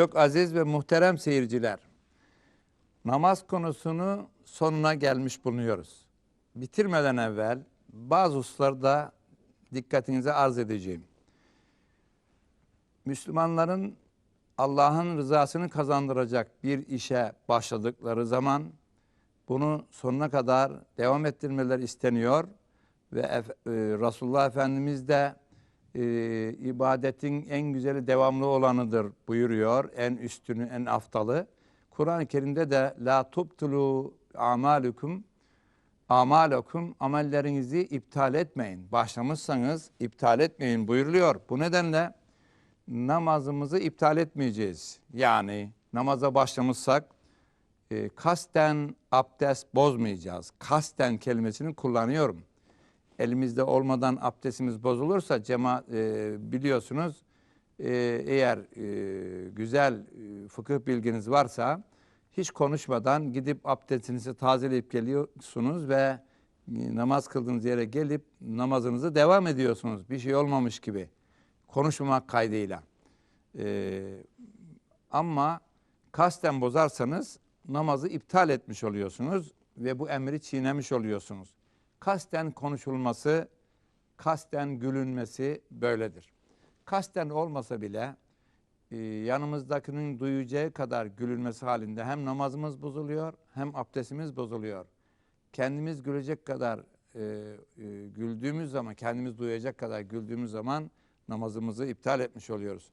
Çok aziz ve muhterem seyirciler. Namaz konusunu sonuna gelmiş bulunuyoruz. Bitirmeden evvel bazı hususlarda dikkatinize arz edeceğim. Müslümanların Allah'ın rızasını kazandıracak bir işe başladıkları zaman bunu sonuna kadar devam ettirmeler isteniyor ve e, Resulullah Efendimiz de e, ibadetin en güzeli devamlı olanıdır buyuruyor. En üstünü, en aftalı. Kur'an-ı Kerim'de de la tubtulu amalukum amalakum amellerinizi iptal etmeyin. Başlamışsanız iptal etmeyin buyuruluyor. Bu nedenle namazımızı iptal etmeyeceğiz. Yani namaza başlamışsak e, kasten abdest bozmayacağız. Kasten kelimesini kullanıyorum. Elimizde olmadan abdestimiz bozulursa cema e, biliyorsunuz e, eğer e, güzel e, fıkıh bilginiz varsa hiç konuşmadan gidip abdestinizi tazeleyip geliyorsunuz ve e, namaz kıldığınız yere gelip namazınızı devam ediyorsunuz. Bir şey olmamış gibi konuşmamak kaydıyla. E, ama kasten bozarsanız namazı iptal etmiş oluyorsunuz ve bu emri çiğnemiş oluyorsunuz. Kasten konuşulması, kasten gülünmesi böyledir. Kasten olmasa bile e, yanımızdakinin duyacağı kadar gülünmesi halinde hem namazımız bozuluyor hem abdestimiz bozuluyor. Kendimiz gülecek kadar e, e, güldüğümüz zaman, kendimiz duyacak kadar güldüğümüz zaman namazımızı iptal etmiş oluyoruz.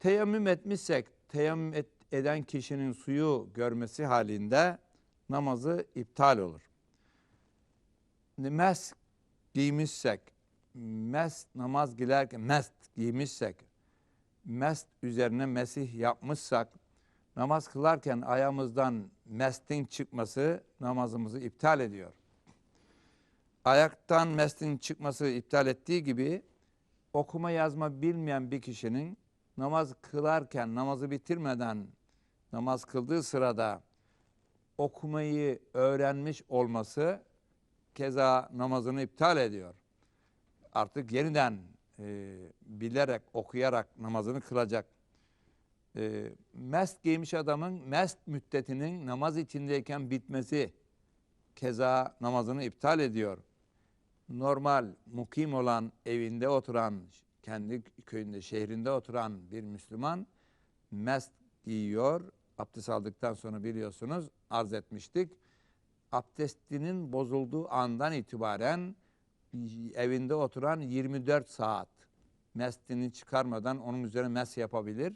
Teyemmüm etmişsek, teyemmüm et- eden kişinin suyu görmesi halinde namazı iptal olur. Mes giymişsek, mes namaz gilerken mest giymişsek, mest üzerine mesih yapmışsak, namaz kılarken ayağımızdan mestin çıkması namazımızı iptal ediyor. Ayaktan mestin çıkması iptal ettiği gibi okuma yazma bilmeyen bir kişinin namaz kılarken, namazı bitirmeden namaz kıldığı sırada okumayı öğrenmiş olması keza namazını iptal ediyor. Artık yeniden e, bilerek, okuyarak namazını kılacak. E, mest giymiş adamın mest müddetinin namaz içindeyken bitmesi keza namazını iptal ediyor. Normal mukim olan evinde oturan, kendi köyünde, şehrinde oturan bir Müslüman mest giyiyor. Abdest aldıktan sonra biliyorsunuz arz etmiştik. Abdestinin bozulduğu andan itibaren evinde oturan 24 saat mestini çıkarmadan onun üzerine mes yapabilir.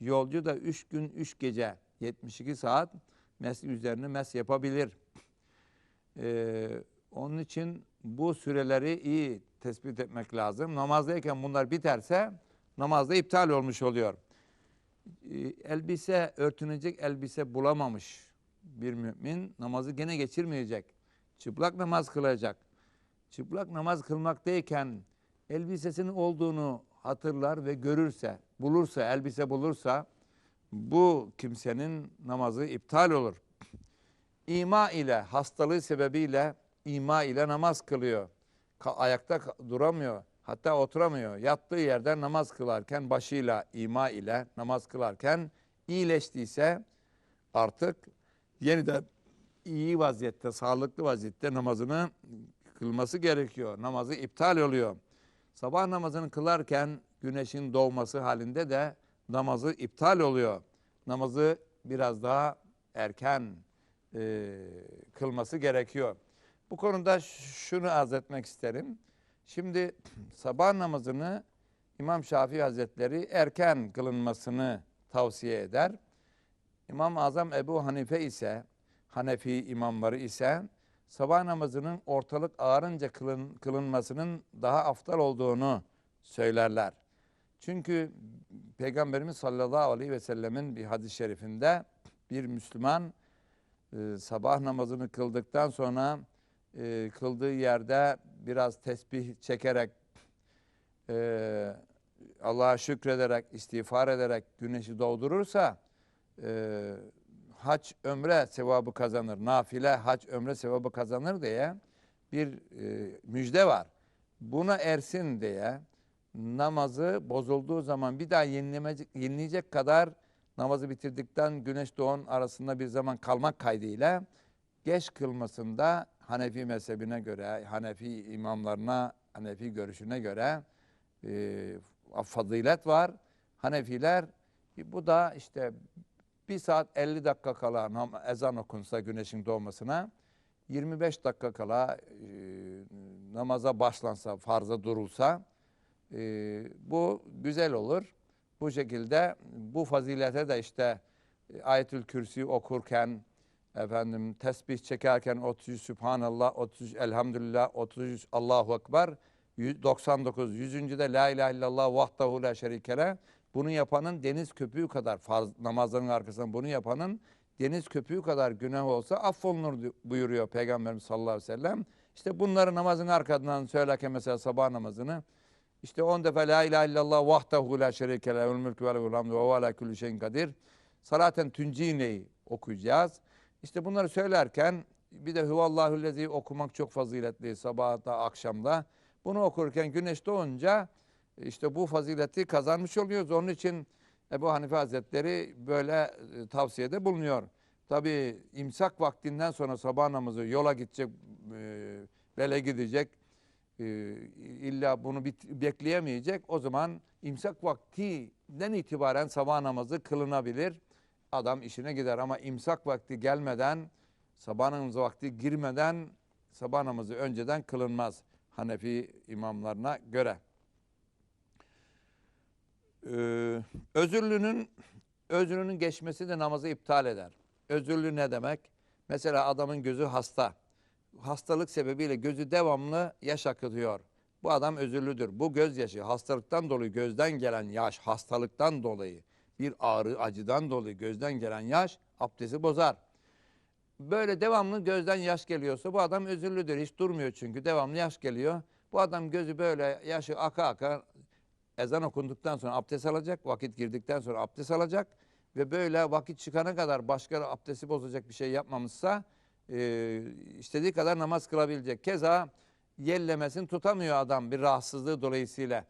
Yolcu da 3 gün 3 gece 72 saat mes üzerine mes yapabilir. Ee, onun için bu süreleri iyi tespit etmek lazım. Namazdayken bunlar biterse namazda iptal olmuş oluyor. Ee, elbise, örtünecek elbise bulamamış bir mümin namazı gene geçirmeyecek. Çıplak namaz kılacak. Çıplak namaz kılmaktayken elbisesinin olduğunu hatırlar ve görürse, bulursa, elbise bulursa bu kimsenin namazı iptal olur. İma ile, hastalığı sebebiyle ima ile namaz kılıyor. Ayakta duramıyor, hatta oturamıyor. Yattığı yerden namaz kılarken, başıyla, ima ile namaz kılarken iyileştiyse artık yeniden iyi vaziyette, sağlıklı vaziyette namazını kılması gerekiyor. Namazı iptal oluyor. Sabah namazını kılarken güneşin doğması halinde de namazı iptal oluyor. Namazı biraz daha erken e, kılması gerekiyor. Bu konuda şunu arz etmek isterim. Şimdi sabah namazını İmam Şafii Hazretleri erken kılınmasını tavsiye eder. İmam-ı Azam Ebu Hanife ise, Hanefi imamları ise sabah namazının ortalık ağarınca kılın, kılınmasının daha aftal olduğunu söylerler. Çünkü Peygamberimiz sallallahu aleyhi ve sellemin bir hadis-i şerifinde bir Müslüman e, sabah namazını kıldıktan sonra e, kıldığı yerde biraz tesbih çekerek e, Allah'a şükrederek, istiğfar ederek güneşi doğdurursa e, hac ömre sevabı kazanır. Nafile hac ömre sevabı kazanır diye bir e, müjde var. Buna ersin diye namazı bozulduğu zaman bir daha yenilemeyecek, yenileyecek kadar namazı bitirdikten güneş doğan arasında bir zaman kalmak kaydıyla geç kılmasında Hanefi mezhebine göre, Hanefi imamlarına, Hanefi görüşüne göre e, fazilet var. Hanefiler bu da işte bir saat 50 dakika kala ezan okunsa güneşin doğmasına 25 dakika kala e, namaza başlansa, farza durulsa e, bu güzel olur. Bu şekilde bu fazilete de işte e, Ayetül Kürsi okurken efendim tesbih çekerken 33 Sübhanallah, 33 Elhamdülillah, 33 Allahu Ekber, 100 99, 100. de La ilahe illallah vahdahu la şerikele. Bunu yapanın deniz köpüğü kadar farz namazların arkasından bunu yapanın deniz köpüğü kadar günah olsa affolunur buyuruyor Peygamberimiz sallallahu aleyhi ve sellem. İşte bunları namazın arkasından söylerken mesela sabah namazını işte 10 defa la ilahe illallah vahdehu la şerike lehul mülkü ve lehul ve ala kulli şeyin kadir. Salaten tüncineyi okuyacağız. İşte bunları söylerken bir de huvallahüllezi okumak çok faziletli sabahta akşamda. Bunu okurken güneş doğunca işte bu fazileti kazanmış oluyoruz. Onun için Ebu Hanife Hazretleri böyle e, tavsiyede bulunuyor. Tabi imsak vaktinden sonra sabah namazı yola gidecek, e, bele gidecek, e, illa bunu bekleyemeyecek. O zaman imsak vaktinden itibaren sabah namazı kılınabilir. Adam işine gider ama imsak vakti gelmeden, sabah namazı vakti girmeden sabah namazı önceden kılınmaz Hanefi imamlarına göre. Ee, özürlünün özrünün geçmesi de namazı iptal eder. Özürlü ne demek? Mesela adamın gözü hasta. Hastalık sebebiyle gözü devamlı yaş akıtıyor. Bu adam özürlüdür. Bu gözyaşı hastalıktan dolayı gözden gelen yaş, hastalıktan dolayı bir ağrı, acıdan dolayı gözden gelen yaş abdesti bozar. Böyle devamlı gözden yaş geliyorsa bu adam özürlüdür. Hiç durmuyor çünkü devamlı yaş geliyor. Bu adam gözü böyle yaşı aka aka ezan okunduktan sonra abdest alacak, vakit girdikten sonra abdest alacak ve böyle vakit çıkana kadar başka abdesti bozacak bir şey yapmamışsa e, istediği kadar namaz kılabilecek. Keza yellemesini tutamıyor adam bir rahatsızlığı dolayısıyla.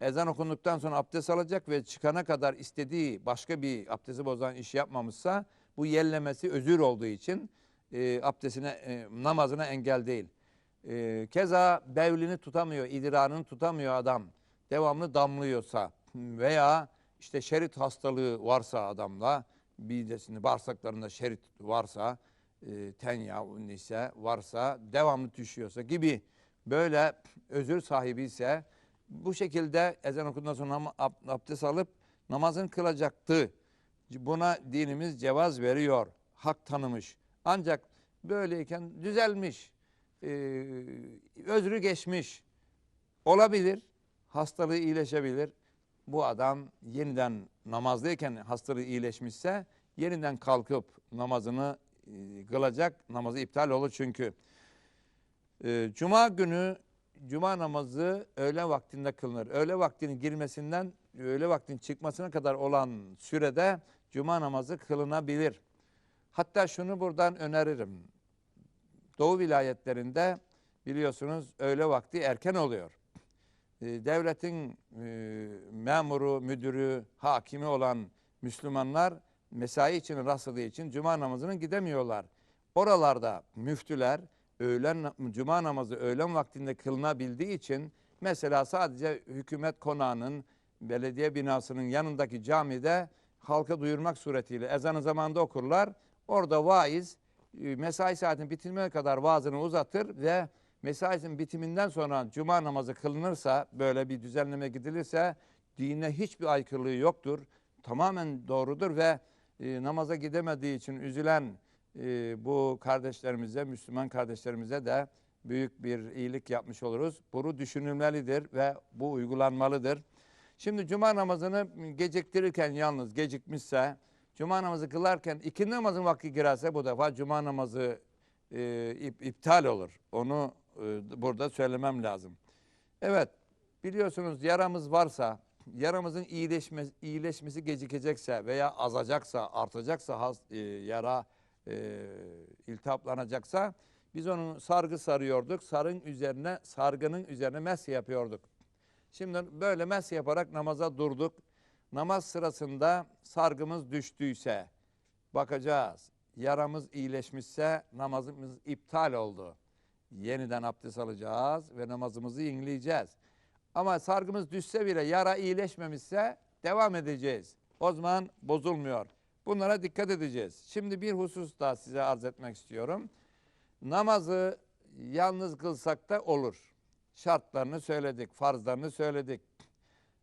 Ezan okunduktan sonra abdest alacak ve çıkana kadar istediği başka bir abdesti bozan iş yapmamışsa bu yellemesi özür olduğu için e, abdestine, e, namazına engel değil. E, keza bevlini tutamıyor, idrarını tutamıyor adam. Devamlı damlıyorsa veya işte şerit hastalığı varsa adamda, midesinde, bağırsaklarında şerit varsa, e, tenya ise varsa, devamlı düşüyorsa gibi böyle özür sahibi ise bu şekilde ezan okundan sonra abdest alıp namazını kılacaktı. Buna dinimiz cevaz veriyor, hak tanımış. Ancak böyleyken düzelmiş, e, özrü geçmiş, olabilir, hastalığı iyileşebilir. Bu adam yeniden namazdayken hastalığı iyileşmişse yeniden kalkıp namazını e, kılacak, namazı iptal olur çünkü. E, Cuma günü Cuma namazı öğle vaktinde kılınır. Öğle vaktinin girmesinden öğle vaktinin çıkmasına kadar olan sürede Cuma namazı kılınabilir. Hatta şunu buradan öneririm. Doğu vilayetlerinde biliyorsunuz öğle vakti erken oluyor. E, Devletin e, memuru, müdürü, hakimi olan Müslümanlar mesai için rastladığı için cuma namazına gidemiyorlar. Oralarda müftüler öğlen cuma namazı öğlen vaktinde kılınabildiği için mesela sadece hükümet konağının belediye binasının yanındaki camide halka duyurmak suretiyle ezanı zamanında okurlar. Orada vaiz e, mesai saatinin bitirmeye kadar vaazını uzatır ve mesaisinin bitiminden sonra cuma namazı kılınırsa böyle bir düzenleme gidilirse dine hiçbir aykırılığı yoktur. Tamamen doğrudur ve e, namaza gidemediği için üzülen e, bu kardeşlerimize, Müslüman kardeşlerimize de büyük bir iyilik yapmış oluruz. Bunu düşünülmelidir ve bu uygulanmalıdır. Şimdi cuma namazını geciktirirken yalnız gecikmişse, cuma namazı kılarken ikindi namazın vakti girerse bu defa cuma namazı e, ip- iptal olur. Onu burada söylemem lazım. Evet, biliyorsunuz yaramız varsa, yaramızın iyileşmesi, iyileşmesi gecikecekse veya azacaksa, artacaksa has, e, yara e, iltihaplanacaksa biz onu sargı sarıyorduk. Sarın üzerine, sargının üzerine mes yapıyorduk. Şimdi böyle mes yaparak namaza durduk. namaz sırasında sargımız düştüyse bakacağız. Yaramız iyileşmişse namazımız iptal oldu. Yeniden abdest alacağız ve namazımızı yenileyeceğiz. Ama sargımız düşse bile yara iyileşmemişse devam edeceğiz. O zaman bozulmuyor. Bunlara dikkat edeceğiz. Şimdi bir husus daha size arz etmek istiyorum. Namazı yalnız kılsak da olur. Şartlarını söyledik, farzlarını söyledik.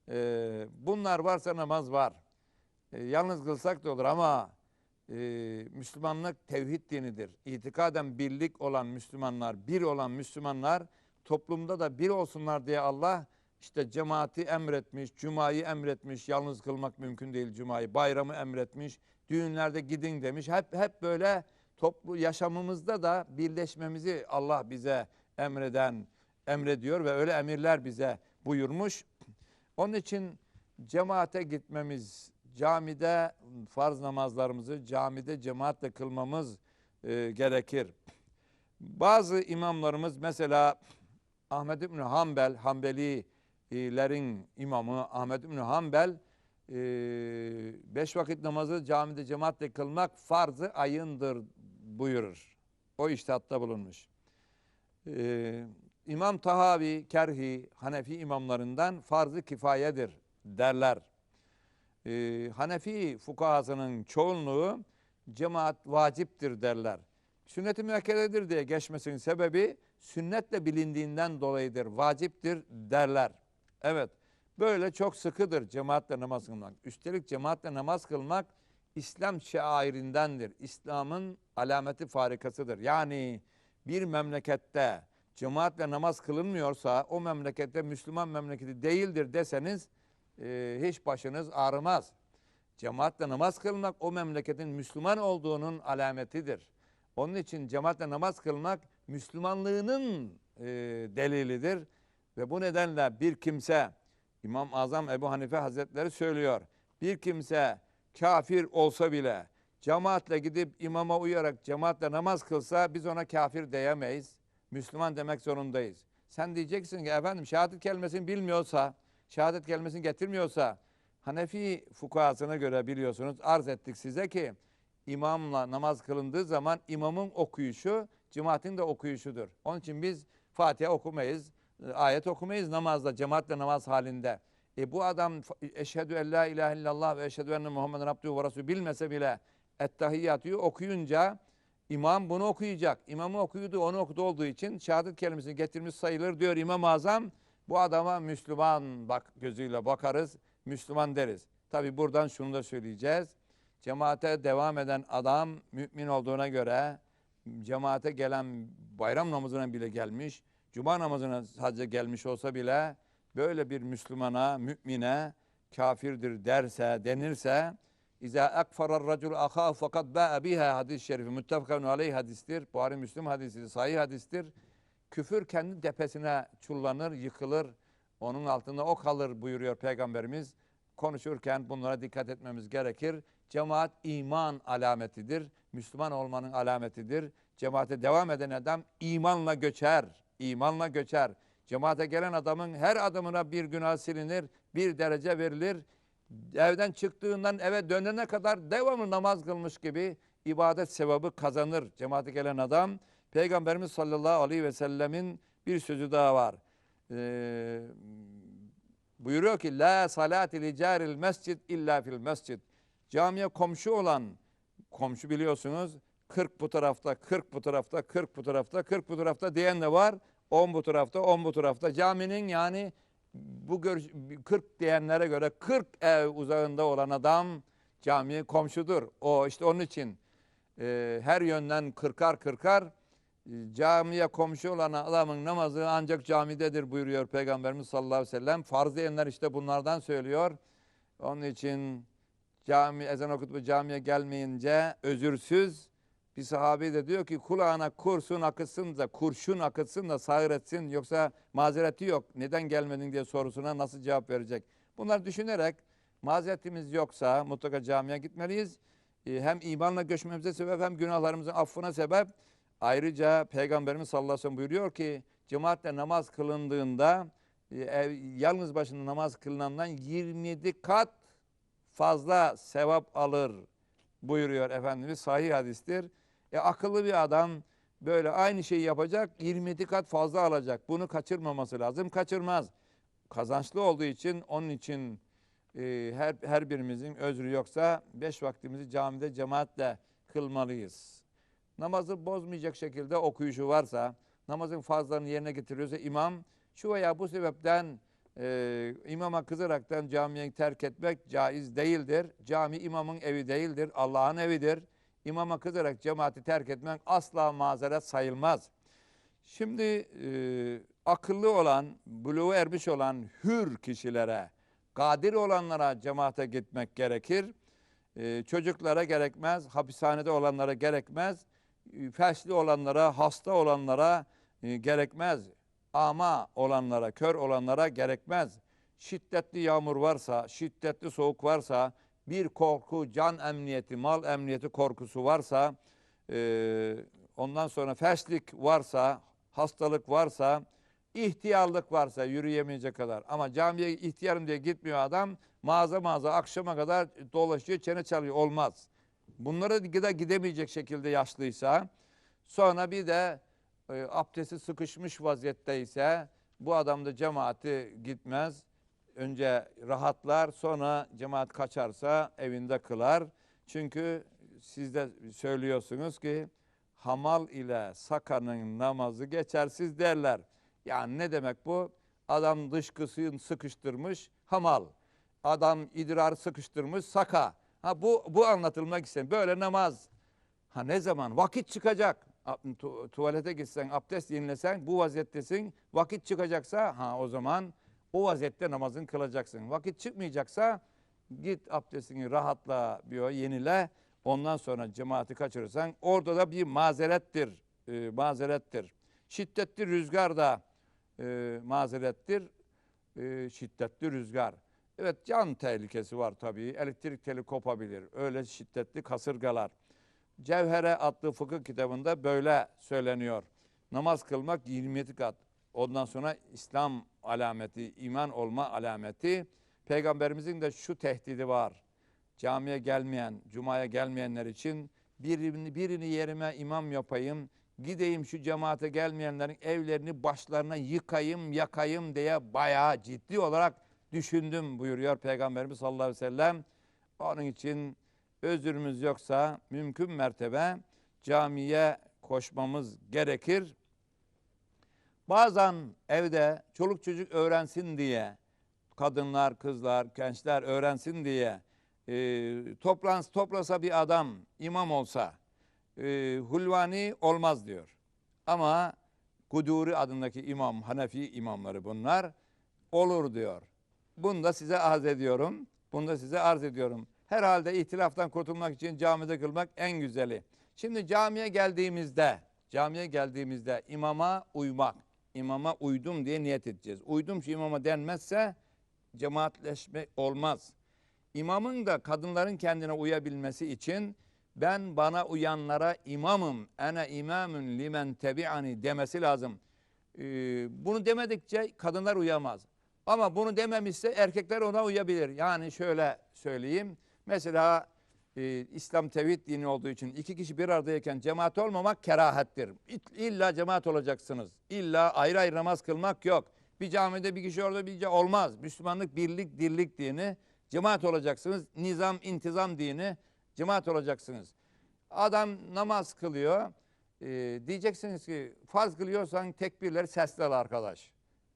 Ee, bunlar varsa namaz var. Ee, yalnız kılsak da olur ama e, Müslümanlık tevhid dinidir. İtikaden birlik olan Müslümanlar, bir olan Müslümanlar toplumda da bir olsunlar diye Allah işte cemaati emretmiş, cumayı emretmiş, yalnız kılmak mümkün değil cumayı, bayramı emretmiş, düğünlerde gidin demiş. Hep hep böyle toplu yaşamımızda da birleşmemizi Allah bize emreden, emrediyor ve öyle emirler bize buyurmuş. Onun için cemaate gitmemiz, camide farz namazlarımızı camide cemaatle kılmamız e, gerekir. Bazı imamlarımız mesela Ahmed İbni Hanbel, Hanbelilerin imamı Ahmed İbni Hanbel e, beş vakit namazı camide cemaatle kılmak farzı ayındır buyurur. O iştahatta bulunmuş. E, İmam Tahavi, Kerhi, Hanefi imamlarından farzı kifayedir derler. E, Hanefi fukahasının çoğunluğu cemaat vaciptir derler. Sünnet-i müekkededir diye geçmesinin sebebi sünnetle bilindiğinden dolayıdır, vaciptir derler. Evet, böyle çok sıkıdır cemaatle namaz kılmak. Üstelik cemaatle namaz kılmak İslam şairindendir. İslam'ın alameti farikasıdır. Yani bir memlekette cemaatle namaz kılınmıyorsa o memlekette Müslüman memleketi değildir deseniz e, hiç başınız ağrımaz. Cemaatle namaz kılmak o memleketin Müslüman olduğunun alametidir. Onun için cemaatle namaz kılmak Müslümanlığının e, delilidir. Ve bu nedenle bir kimse, İmam Azam Ebu Hanife Hazretleri söylüyor. Bir kimse kafir olsa bile cemaatle gidip imama uyarak cemaatle namaz kılsa biz ona kafir diyemeyiz. Müslüman demek zorundayız. Sen diyeceksin ki efendim şehadet kelimesini bilmiyorsa, şehadet kelimesini getirmiyorsa Hanefi fukahasına göre biliyorsunuz arz ettik size ki imamla namaz kılındığı zaman imamın okuyuşu cemaatin de okuyuşudur. Onun için biz Fatiha okumayız, ayet okumayız namazda, cemaatle namaz halinde. E bu adam eşhedü en la ilahe illallah ve eşhedü enne Muhammeden abdühü ve resulü bilmese bile ettehiyyatüyü okuyunca imam bunu okuyacak. İmamı okuydu, onu okudu olduğu için şehadet kelimesini getirmiş sayılır diyor İmam-ı Azam. Bu adama Müslüman bak gözüyle bakarız, Müslüman deriz. Tabi buradan şunu da söyleyeceğiz. Cemaate devam eden adam mümin olduğuna göre cemaate gelen bayram namazına bile gelmiş, cuma namazına sadece gelmiş olsa bile böyle bir Müslümana, mümine kafirdir derse, denirse İza akfarar racul aha fakat ba'a biha hadis-i şerifi muttefakun aleyh hadistir. Buhari Müslim hadisidir, sahih hadistir. Küfür kendi tepesine çullanır, yıkılır. Onun altında o kalır buyuruyor Peygamberimiz. Konuşurken bunlara dikkat etmemiz gerekir. Cemaat iman alametidir. Müslüman olmanın alametidir. Cemaate devam eden adam imanla göçer. İmanla göçer. Cemaate gelen adamın her adımına bir günah silinir, bir derece verilir. Evden çıktığından eve dönene kadar devamlı namaz kılmış gibi ibadet sevabı kazanır cemaate gelen adam. Peygamberimiz sallallahu aleyhi ve sellemin bir sözü daha var. Ee, buyuruyor ki la salati li caril mescid illa fil mescid. Camiye komşu olan komşu biliyorsunuz 40 bu tarafta, 40 bu tarafta, 40 bu tarafta, 40 bu tarafta diyen de var. 10 bu tarafta, 10 bu tarafta. Caminin yani bu görüş, 40 diyenlere göre 40 ev uzağında olan adam camiye komşudur. O işte onun için e, her yönden kırkar kırkar camiye komşu olan adamın namazı ancak camidedir buyuruyor Peygamberimiz sallallahu aleyhi ve sellem. Farz diyenler işte bunlardan söylüyor. Onun için cami ezan okutup camiye gelmeyince özürsüz bir sahabe de diyor ki kulağına kurşun akıtsın da kurşun akıtsın da sağır etsin yoksa mazereti yok. Neden gelmedin diye sorusuna nasıl cevap verecek? Bunlar düşünerek mazeretimiz yoksa mutlaka camiye gitmeliyiz. Ee, Hem imanla göçmemize sebep hem günahlarımızın affına sebep. Ayrıca Peygamberimiz sallallahu aleyhi ve sellem buyuruyor ki cemaatle namaz kılındığında e, yalnız başına namaz kılınandan 27 kat fazla sevap alır buyuruyor Efendimiz. Sahih hadistir. E akıllı bir adam böyle aynı şeyi yapacak 27 kat fazla alacak. Bunu kaçırmaması lazım. Kaçırmaz. Kazançlı olduğu için onun için e, her, her birimizin özrü yoksa beş vaktimizi camide cemaatle kılmalıyız. Namazı bozmayacak şekilde okuyuşu varsa, namazın farzlarını yerine getiriyorsa imam şu veya bu sebepten e, imama kızaraktan camiyi terk etmek caiz değildir. Cami imamın evi değildir, Allah'ın evidir. İmama kızarak cemaati terk etmek asla mazeret sayılmaz. Şimdi e, akıllı olan, buluğu ermiş olan hür kişilere, kadir olanlara cemaate gitmek gerekir. E, çocuklara gerekmez, hapishanede olanlara gerekmez, e, felçli olanlara, hasta olanlara e, gerekmez. Ama olanlara, kör olanlara gerekmez. Şiddetli yağmur varsa, şiddetli soğuk varsa, bir korku, can emniyeti, mal emniyeti korkusu varsa, e, ondan sonra felçlik varsa, hastalık varsa, ihtiyarlık varsa yürüyemeyecek kadar. Ama camiye ihtiyarım diye gitmiyor adam, mağaza mağaza akşama kadar dolaşıyor, çene çalıyor. Olmaz. Bunlara gide gidemeyecek şekilde yaşlıysa, sonra bir de e, abdesti sıkışmış vaziyetteyse, bu adam da cemaati gitmez. Önce rahatlar, sonra cemaat kaçarsa evinde kılar. Çünkü siz de söylüyorsunuz ki hamal ile sakanın namazı geçersiz derler. Yani ne demek bu? Adam dışkısını sıkıştırmış hamal. Adam idrar sıkıştırmış saka. Ha bu bu anlatılmak istedim. Böyle namaz. Ha ne zaman? Vakit çıkacak. Tu- tuvalete gitsen, abdest yenilesen bu vaziyettesin. Vakit çıkacaksa ha o zaman o vaziyette namazın kılacaksın. Vakit çıkmayacaksa git abdestini rahatla bir yenile. Ondan sonra cemaati kaçırırsan orada da bir mazerettir. e, mazerettir. Şiddetli rüzgar da e, mazerettir. E, şiddetli rüzgar. Evet can tehlikesi var tabii. Elektrik teli kopabilir. Öyle şiddetli kasırgalar. Cevhere adlı fıkıh kitabında böyle söyleniyor. Namaz kılmak 27 kat. Ondan sonra İslam alameti, iman olma alameti. Peygamberimizin de şu tehdidi var. Camiye gelmeyen, cumaya gelmeyenler için birini, birini yerime imam yapayım. Gideyim şu cemaate gelmeyenlerin evlerini başlarına yıkayım, yakayım diye bayağı ciddi olarak düşündüm buyuruyor Peygamberimiz sallallahu aleyhi ve sellem. Onun için özürümüz yoksa mümkün mertebe camiye koşmamız gerekir. Bazen evde çoluk çocuk öğrensin diye, kadınlar, kızlar, gençler öğrensin diye e, toplans, toplasa bir adam imam olsa e, hulvani olmaz diyor. Ama Kuduri adındaki imam, Hanefi imamları bunlar olur diyor. Bunu da size arz ediyorum. Bunu da size arz ediyorum. Herhalde ihtilaftan kurtulmak için camide kılmak en güzeli. Şimdi camiye geldiğimizde, camiye geldiğimizde imama uymak, imama uydum diye niyet edeceğiz. Uydum şu imama denmezse cemaatleşme olmaz. İmamın da kadınların kendine uyabilmesi için ben bana uyanlara imamım, ene imamün limen tebi'ani demesi lazım. Ee, bunu demedikçe kadınlar uyamaz. Ama bunu dememişse erkekler ona uyabilir. Yani şöyle söyleyeyim. Mesela e, İslam tevhid dini olduğu için iki kişi bir aradayken cemaat olmamak kerahattir. İ- İlla cemaat olacaksınız. İlla ayrı ayrı namaz kılmak yok. Bir camide bir kişi orada bir kişi olmaz. Müslümanlık birlik dirlik dini. Cemaat olacaksınız. Nizam intizam dini. Cemaat olacaksınız. Adam namaz kılıyor. Ee, diyeceksiniz ki farz kılıyorsan tekbirleri sesli al arkadaş.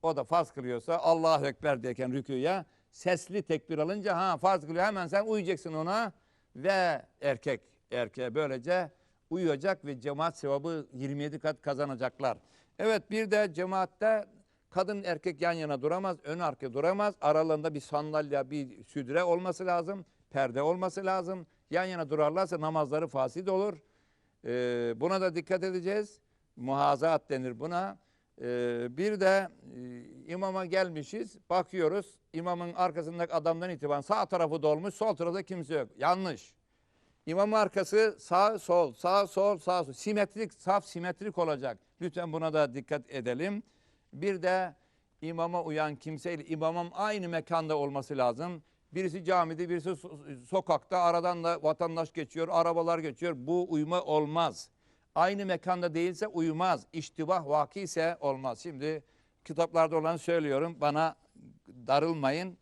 O da farz kılıyorsa Allahu Ekber diyeken rüküye sesli tekbir alınca ha farz kılıyor hemen sen uyacaksın ona ve erkek erkeğe böylece uyuyacak ve cemaat sevabı 27 kat kazanacaklar. Evet bir de cemaatte kadın erkek yan yana duramaz, ön arka duramaz. Aralarında bir sandalye, bir südre olması lazım, perde olması lazım. Yan yana durarlarsa namazları fasit olur. Ee, buna da dikkat edeceğiz. Muhazaat denir buna. Ee, bir de e, imama gelmişiz, bakıyoruz. imamın arkasındaki adamdan itibaren sağ tarafı dolmuş, sol tarafta kimse yok. Yanlış. İmam arkası sağ sol, sağ sol, sağ sol. Simetrik, saf simetrik olacak. Lütfen buna da dikkat edelim. Bir de imama uyan kimseyle imamın aynı mekanda olması lazım. Birisi camide, birisi so- sokakta. Aradan da vatandaş geçiyor, arabalar geçiyor. Bu uyuma olmaz. Aynı mekanda değilse uyumaz. İştibah vaki ise olmaz. Şimdi kitaplarda olan söylüyorum. Bana darılmayın.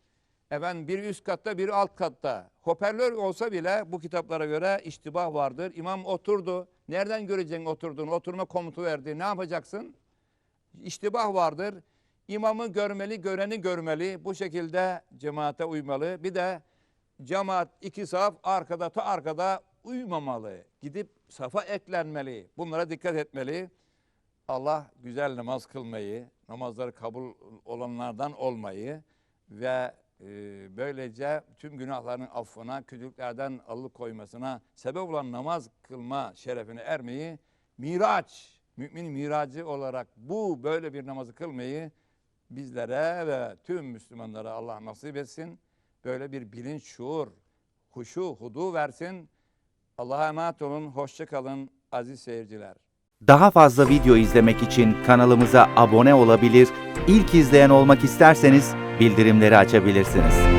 Efendim bir üst katta bir alt katta. Hoparlör olsa bile bu kitaplara göre iştibah vardır. İmam oturdu. Nereden göreceksin oturduğunu? Oturma komutu verdi. Ne yapacaksın? İştibah vardır. İmamı görmeli, göreni görmeli. Bu şekilde cemaate uymalı. Bir de cemaat iki saf arkada ta arkada uymamalı. Gidip safa eklenmeli. Bunlara dikkat etmeli. Allah güzel namaz kılmayı, namazları kabul olanlardan olmayı ve e, böylece tüm günahların affına, kötülüklerden alıkoymasına sebep olan namaz kılma şerefine ermeyi miraç, mümin miracı olarak bu böyle bir namazı kılmayı bizlere ve tüm Müslümanlara Allah nasip etsin. Böyle bir bilinç, şuur, huşu, hudu versin. Allah'a emanet olun, hoşça kalın aziz seyirciler. Daha fazla video izlemek için kanalımıza abone olabilir, ilk izleyen olmak isterseniz bildirimleri açabilirsiniz.